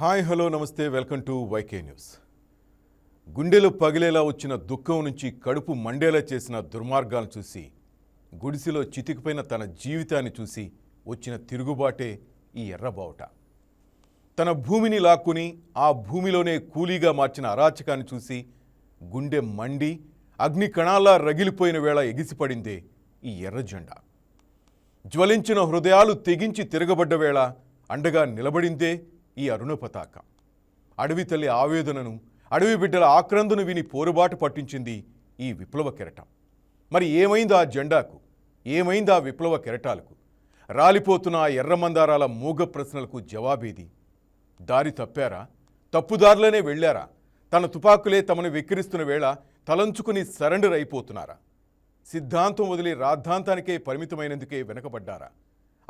Hi hello namaste welcome to YK news. గుండెలు పగిలేలా వచ్చిన దుఃఖం నుంచి కడుపు మండేలా చేసిన దుర్మార్గాలను చూసి గుడిసెలో చితికిపోయిన తన జీవితాన్ని చూసి వచ్చిన తిరుగుబాటే ఈ ఎర్రబావుట. తన భూమిని లాక్కుని ఆ భూమిలోనే కూలీగా మార్చిన అరాచకాన్ని చూసి గుండె మండి అగ్ని కణాల్లా రగిలిపోయిన వేళ ఎగిసిపడిందే ఈ ఎర్ర జెండా. జ్వలించిన హృదయాలు తెగించి తిరగబడ్డ వేళ అండగా నిలబడిందే ఈ అరుణ పతాక అడవి తల్లి ఆవేదనను అడవి బిడ్డల ఆక్రందును విని పోరుబాటు పట్టించింది ఈ విప్లవ కెరటం. మరి ఏమైంది ఆ జెండాకు? ఏమైంది ఆ విప్లవ కెరటాలకు? రాలిపోతున్న ఆ ఎర్రమందారాల మూగ ప్రశ్నలకు జవాబేది? దారి తప్పారా? తప్పుదారులనే వెళ్ళారా? తన తుపాకులే తమను వెక్కిరిస్తున్న వేళ తలంచుకుని సరెండర్ అయిపోతున్నారా? సిద్ధాంతం వదిలి రాద్ధాంతానికే పరిమితమైనందుకే వెనకబడ్డారా?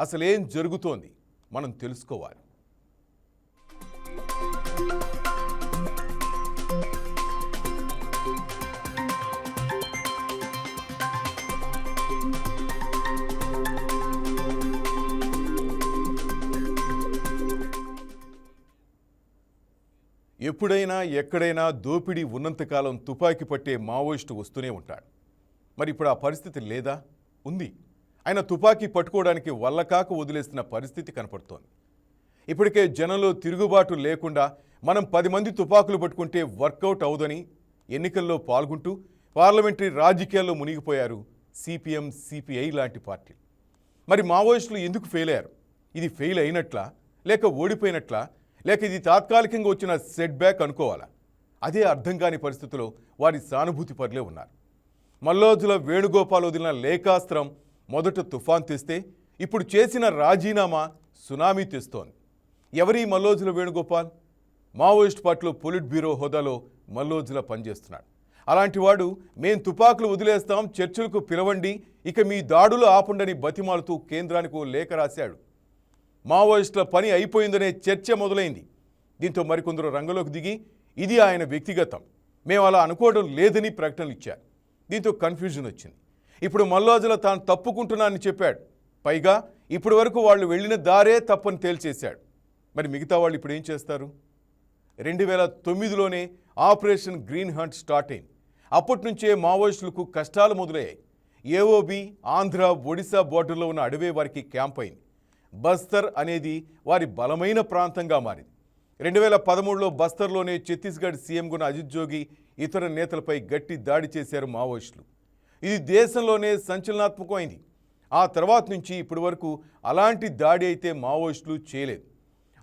అసలేం జరుగుతోంది? మనం తెలుసుకోవాలి. ఎప్పుడైనా ఎక్కడైనా దోపిడీ ఉన్నంతకాలం తుపాకీ పట్టే మావోయిస్టు వస్తూనే ఉంటాడు. మరి ఇప్పుడు ఆ పరిస్థితి లేదా? ఉంది. ఆయన తుపాకీ పట్టుకోవడానికి వల్లకాక వదిలేసిన పరిస్థితి కనపడుతోంది. ఇప్పటికే జనంలో తిరుగుబాటు లేకుండా మనం పది మంది తుపాకులు పట్టుకుంటే వర్కౌట్ అవదని ఎన్నికల్లో పాల్గొంటూ పార్లమెంటరీ రాజకీయాల్లో మునిగిపోయారు సిపిఎం సిపిఐ లాంటి పార్టీలు. మరి మావోయిస్టులు ఎందుకు ఫెయిల్ అయ్యారు? ఇది ఫెయిల్ అయినట్లా? లేక ఓడిపోయినట్లా? లేక ఇది తాత్కాలికంగా వచ్చిన సెట్ బ్యాక్ అనుకోవాలా? అదే అర్థం కాని పరిస్థితిలో వారి సానుభూతి పరులే ఉన్నారు. మల్లోజుల వేణుగోపాల్ వదిలిన లేఖాస్త్రం మొదట తుఫాన్ తెస్తే ఇప్పుడు చేసిన రాజీనామా సునామీ తెస్తోంది. ఎవరి మల్లోజుల వేణుగోపాల్? మావోయిస్ట్ పార్టీలో పొలిట్ బ్యూరో హోదాలో మల్లోజుల పనిచేస్తున్నాడు. అలాంటి వాడు మేం తుపాకులు వదిలేస్తాం చర్చలకు పిలవండి ఇక మీ దాడులు ఆపండని బతిమాలుతూ కేంద్రానికి లేఖ రాశాడు. మావోయిస్టుల పని అయిపోయిందనే చర్చ మొదలైంది. దీంతో మరికొందరు రంగంలోకి దిగి ఇది ఆయన వ్యక్తిగతం. మేము అలా అనుకోవడం లేదని ప్రకటనలు ఇచ్చారు. దీంతో కన్ఫ్యూజన్ వచ్చింది. ఇప్పుడు మల్లోజుల తాను తప్పుకుంటున్నానని చెప్పాడు. పైగా ఇప్పటి వరకు వాళ్ళు వెళ్ళిన దారే తప్పని తేల్చేశాడు. మరి మిగతా వాళ్ళు ఇప్పుడు ఏం చేస్తారు? రెండు వేల తొమ్మిదిలోనే ఆపరేషన్ గ్రీన్ హంట్ స్టార్ట్ అయింది. అప్పటి నుంచే మావోయిస్టులకు కష్టాలు మొదలయ్యాయి. ఏఓబి ఆంధ్ర ఒడిశా బోర్డర్లో ఉన్న అడవే వారికి క్యాంప్ అయింది. బస్తర్ అనేది వారి బలమైన ప్రాంతంగా మారింది. రెండు వేల పదమూడులో బస్తర్లోనే ఛత్తీస్గఢ్ సీఎంగా ఉన్న అజిత్ జోగి ఇతర నేతలపై గట్టి దాడి చేశారు మావోయిస్టులు. ఇది దేశంలోనే సంచలనాత్మకమైంది. ఆ తర్వాత నుంచి ఇప్పటి వరకు అలాంటి దాడి అయితే మావోయిస్టులు చేయలేదు.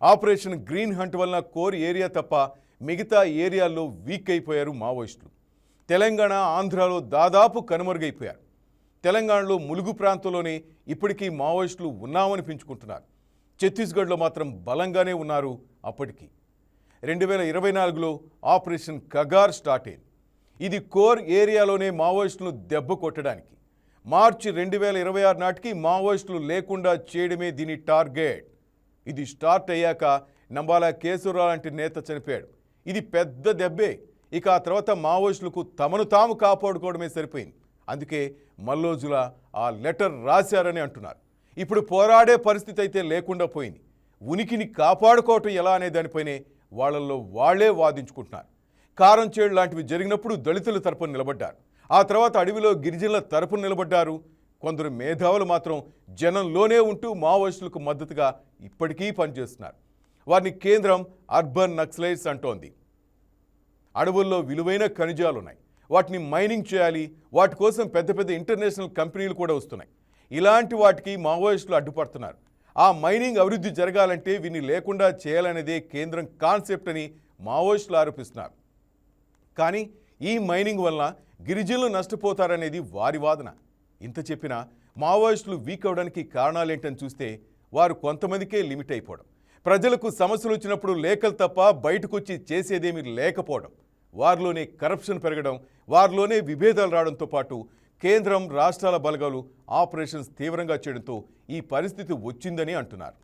ఆపరేషన్ గ్రీన్ హంట్ వలన కోర్ ఏరియా తప్ప మిగతా ఏరియాల్లో వీక్ అయిపోయారు మావోయిస్టులు. తెలంగాణ ఆంధ్రాలో దాదాపు కనుమరుగైపోయారు. తెలంగాణలో ములుగు ప్రాంతంలోనే ఇప్పటికీ మావోయిస్టులు ఉన్నామని పెంచుకుంటున్నారు ఛత్తీస్గఢ్లో మాత్రం బలంగానే ఉన్నారు అప్పటికీ. రెండు వేల ఇరవై నాలుగులో ఆపరేషన్ కగార్ స్టార్ట్ అయింది. ఇది కోర్ ఏరియాలోనే మావోయిస్టులను దెబ్బ కొట్టడానికి. మార్చి రెండు వేల ఇరవై ఆరు నాటికి మావోయిస్టులు లేకుండా చేయడమే దీని టార్గెట్. ఇది స్టార్ట్ అయ్యాక నంబాల కేశవరావు లాంటి నేత చనిపోయాడు. ఇది పెద్ద దెబ్బే. ఇక ఆ తర్వాత మావోయిస్టులకు తమను తాము కాపాడుకోవడమే సరిపోయింది. అందుకే మల్లోజుల ఆ లెటర్ రాశారని అంటున్నారు. ఇప్పుడు పోరాడే పరిస్థితి అయితే లేకుండా పోయింది. ఉనికిని కాపాడుకోవటం ఎలా అనే దానిపైనే వాళ్ళల్లో వాళ్ళే వాదించుకుంటున్నారు. కారం చేడు లాంటివి జరిగినప్పుడు దళితుల తరపున నిలబడ్డారు. ఆ తర్వాత అడవిలో గిరిజనుల తరపున నిలబడ్డారు. కొందరు మేధావులు మాత్రం జనంలోనే ఉంటూ మావోయిస్టులకు మద్దతుగా ఇప్పటికీ పనిచేస్తున్నారు. వారిని కేంద్రం అర్బన్ నక్సలైట్స్ అంటోంది. అడవుల్లో విలువైన ఖనిజాలు ఉన్నాయి వాటిని మైనింగ్ చేయాలి. వాటి కోసం పెద్ద పెద్ద ఇంటర్నేషనల్ కంపెనీలు కూడా వస్తున్నాయి. ఇలాంటి వాటికి మావోయిస్టులు అడ్డుపడుతున్నారు. ఆ మైనింగ్ అభివృద్ధి జరగాలంటే వీని లేకుండా చేయాలనేదే కేంద్రం కాన్సెప్ట్ అని మావోయిస్టులు ఆరోపిస్తున్నారు. కానీ ఈ మైనింగ్ వలన గిరిజనులు నష్టపోతారనేది వారి వాదన. ఇంత చెప్పినా మావోయిస్టులు వీక్ అవడానికి కారణాలేంటని చూస్తే వారు కొంతమందికే లిమిట్ అయిపోవడం. ప్రజలకు సమస్యలు వచ్చినప్పుడు లేఖలు తప్ప బయటకొచ్చి చేసేదేమీ లేకపోవడం. వారిలోనే కరప్షన్ పెరగడం వారిలోనే విభేదాలు రావడంతో పాటు కేంద్రం రాష్ట్రాల బలగాలు ఆపరేషన్స్ తీవ్రంగా చేయడంతో ఈ పరిస్థితి వచ్చిందని అంటున్నారు.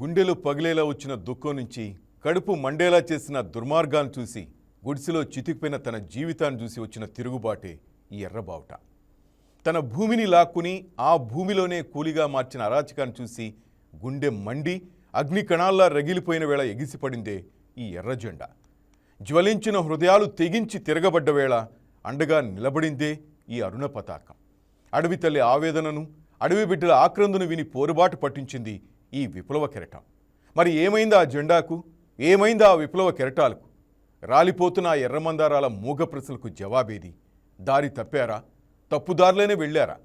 గుండెలు పగిలేలా వచ్చిన దుఃఖం నుంచి కడుపు మండేలా చేసిన దుర్మార్గాన్ని చూసి గుడిసెలో చితికిపోయిన తన జీవితాన్ని చూసి వచ్చిన తిరుగుబాటే ఈ ఎర్రబావుట. తన భూమిని లాక్కుని ఆ భూమిలోనే కూలిగా మార్చిన అరాచకాన్ని చూసి గుండె మండి అగ్ని కణాల్లా రగిలిపోయిన వేళ ఎగిసిపడిందే ఈ ఎర్ర జెండా. జ్వలించిన హృదయాలు తెగించి తిరగబడ్డ వేళ అండగా నిలబడిందే ఈ అరుణ పతాకం. అడవి తల్లి ఆవేదనను అడవి బిడ్డల ఆక్రందును విని పోరుబాటు పట్టించింది ఈ విప్లవ కెరటం మరి ఏమైంది ఆ జెండాకు? ఏమైంది ఆ విప్లవ కెరటాలకు? రాలిపోతున్న ఆ ఎర్రమందారాల మూగ ప్రశ్నలకు జవాబేది? దారి తప్పారా? తప్పుదారులేనే వెళ్ళారా?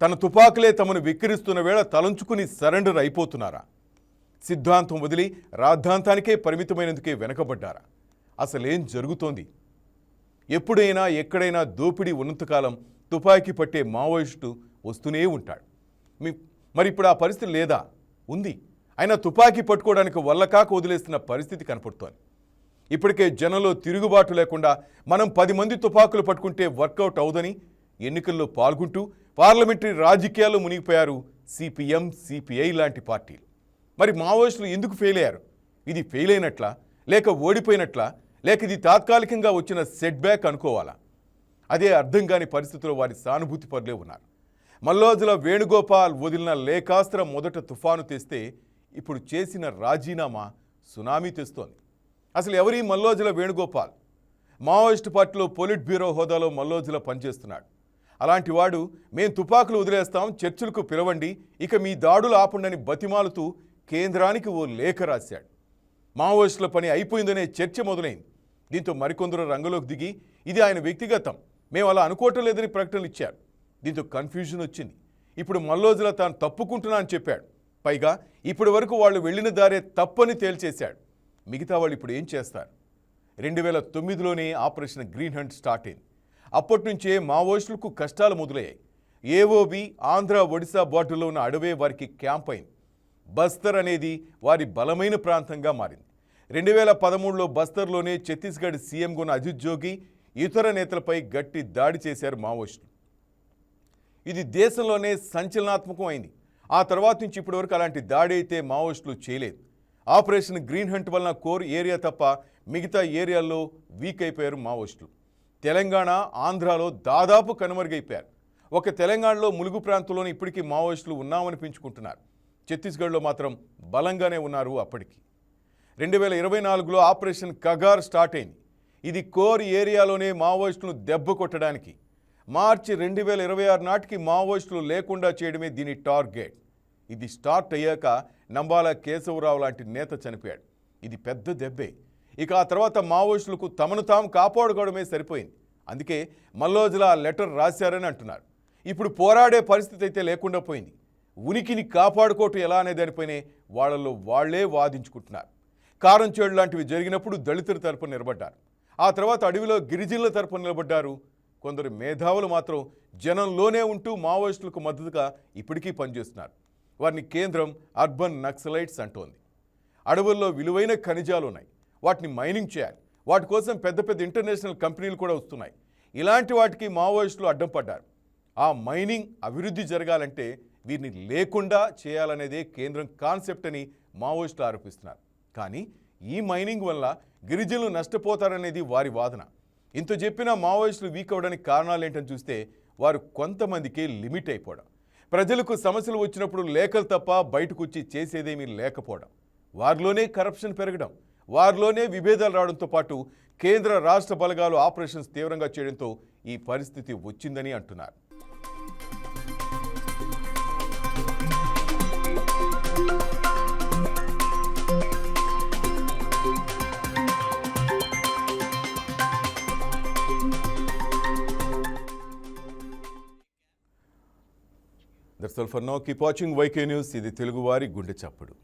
తన తుపాకులే తమను విక్కిరిస్తున్న వేళ తలంచుకుని సరెండర్ అయిపోతున్నారా? సిద్ధాంతం వదిలి రాద్ధాంతానికే పరిమితమైనందుకే వెనకబడ్డారా? అసలేం జరుగుతోంది? ఎప్పుడైనా ఎక్కడైనా దోపిడీ ఉన్నంతకాలం తుపాకీ పట్టే మావోయిస్టు వస్తూనే ఉంటాడు. మీ మరి ఇప్పుడు ఆ పరిస్థితి లేదా? ఉంది. అయినా తుపాకీ పట్టుకోవడానికి వల్లకాక వదిలేస్తున్న పరిస్థితి కనపడుతోంది. ఇప్పటికే జనంలో తిరుగుబాటు లేకుండా మనం పది మంది తుపాకులు పట్టుకుంటే వర్కౌట్ అవుదని ఎన్నికల్లో పాల్గొంటూ పార్లమెంటరీ రాజకీయాల్లో మునిగిపోయారు సిపిఎం సిపిఐ లాంటి పార్టీలు. మరి మావోయిస్టులు ఎందుకు ఫెయిల్ అయ్యారు? ఇది ఫెయిల్ అయినట్లా? లేక ఓడిపోయినట్లా? లేక ఇది తాత్కాలికంగా వచ్చిన సెట్ బ్యాక్ అనుకోవాలా? అదే అర్థం కాని పరిస్థితుల్లో వారి సానుభూతి పరులే ఉన్నారు. మల్లోజుల వేణుగోపాల్ వదిలిన లేఖాస్త్రం మొదట తుఫాను తెస్తే ఇప్పుడు చేసిన రాజీనామా సునామీ తెస్తోంది. అసలు ఎవరి మల్లోజుల వేణుగోపాల్? మావోయిస్టు పార్టీలో పొలిట్ బ్యూరో హోదాలో మల్లోజుల పనిచేస్తున్నాడు. అలాంటి వాడు మేం తుపాకులు వదిలేస్తాం చర్చలకు పిలవండి ఇక మీ దాడులు ఆపండని బతిమాలుతూ కేంద్రానికి ఓ లేఖ రాశాడు. మావోయిస్టుల పని అయిపోయిందనే చర్చ మొదలైంది. దీంతో మరికొందరు రంగంలోకి దిగి ఇది ఆయన వ్యక్తిగతం మేము అలా అనుకోవటం లేదని ప్రకటనలు ఇచ్చారు. దీంతో కన్ఫ్యూజన్ వచ్చింది. ఇప్పుడు మల్లోజుల తాను తప్పుకుంటున్నా అని చెప్పాడు. పైగా ఇప్పటి వరకు వాళ్ళు వెళ్ళిన దారే తప్పని తేల్చేశాడు. మిగతా వాళ్ళు ఇప్పుడు ఏం చేస్తారు? రెండు వేల తొమ్మిదిలోనే ఆపరేషన్ గ్రీన్ హంట్ స్టార్ట్ అయింది. అప్పటి నుంచే మావోయిస్టులకు కష్టాలు మొదలయ్యాయి. ఏఓబి ఆంధ్ర ఒడిశా బార్డర్లో ఉన్న అడవే వారికి క్యాంప్ అయింది. బస్తర్ అనేది వారి బలమైన ప్రాంతంగా మారింది. రెండు వేల పదమూడులో బస్తర్లోనే ఛత్తీస్గఢ్ సీఎంగా ఉన్న అజిత్ జోగి ఇతర నేతలపై గట్టి దాడి చేశారు మావోయిస్టులు. ఇది దేశంలోనే సంచలనాత్మకం అయింది. ఆ తర్వాత నుంచి ఇప్పటివరకు అలాంటి దాడి అయితే మావోయిస్టులు చేయలేదు. ఆపరేషన్ గ్రీన్ హంట్ వలన కోర్ ఏరియా తప్ప మిగతా ఏరియాల్లో వీక్ అయిపోయారు మావోయిస్టులు. తెలంగాణ ఆంధ్రాలో దాదాపు కనుమరుగైపోయారు. ఒక తెలంగాణలో ములుగు ప్రాంతంలోనే ఇప్పటికీ మావోయిస్టులు ఉన్నామనిపించుకుంటున్నారు. ఛత్తీస్గఢ్లో మాత్రం బలంగానే ఉన్నారు అప్పటికి. రెండు వేల ఇరవై నాలుగులో ఆపరేషన్ కగార్ స్టార్ట్ అయింది. ఇది కోర్ ఏరియాలోనే మావోయిస్టులను దెబ్బ కొట్టడానికి మార్చి రెండు వేల ఇరవై ఆరు నాటికి మావోయిస్టులు లేకుండా చేయడమే దీని టార్గెట్. ఇది స్టార్ట్ అయ్యాక నంబాల కేశవరావు లాంటి నేత చనిపోయాడు. ఇది పెద్ద దెబ్బే. ఇక ఆ తర్వాత మావోయిస్టులకు తమను తాము కాపాడుకోవడమే సరిపోయింది. అందుకే మల్లోజుల ఆ లెటర్ రాశారని అంటున్నారు. ఇప్పుడు పోరాడే పరిస్థితి అయితే లేకుండా పోయింది. ఉనికిని కాపాడుకోవటం ఎలా అనే దానిపైనే వాళ్ళల్లో వాళ్ళే వాదించుకుంటున్నారు. కారం చేడు లాంటివి జరిగినప్పుడు దళితుల తరపున నిలబడ్డారు. ఆ తర్వాత అడవిలో గిరిజనుల తరపున నిలబడ్డారు కొందరు మేధావులు మాత్రం జనంలోనే ఉంటూ మావోయిస్టులకు మద్దతుగా ఇప్పటికీ పనిచేస్తున్నారు. వారిని కేంద్రం అర్బన్ నక్సలైట్స్ అంటోంది. అడవుల్లో విలువైన ఖనిజాలు ఉన్నాయి వాటిని మైనింగ్ చేయాలి. వాటి కోసం పెద్ద పెద్ద ఇంటర్నేషనల్ కంపెనీలు కూడా వస్తున్నాయి. ఇలాంటి వాటికి మావోయిస్టులు అడ్డం పడ్డారు. ఆ మైనింగ్ అభివృద్ధి జరగాలంటే వీరిని లేకుండా చేయాలనేదే కేంద్రం కాన్సెప్ట్ అని మావోయిస్టులు ఆరోపిస్తున్నారు. కానీ ఈ మైనింగ్ వల్ల గిరిజనులు నష్టపోతారనేది వారి వాదన. ఇంత చెప్పినా మావోయిస్టులు వీక్ అవ్వడానికి కారణాలు ఏంటని చూస్తే వారు కొంతమందికి లిమిట్ అయిపోవడం. ప్రజలకు సమస్యలు వచ్చినప్పుడు లేఖలు తప్ప బయటకు వచ్చి చేసేదేమీ లేకపోవడం. వారిలోనే కరప్షన్ పెరగడం. వారిలోనే విభేదాలు రావడంతో పాటు కేంద్ర రాష్ట్ర బలగాలు ఆపరేషన్స్ తీవ్రంగా చేయడంతో ఈ పరిస్థితి వచ్చిందని అంటున్నారు. That's for now keep watching YK news ఇది తెలుగువారి గుండె చప్పుడు.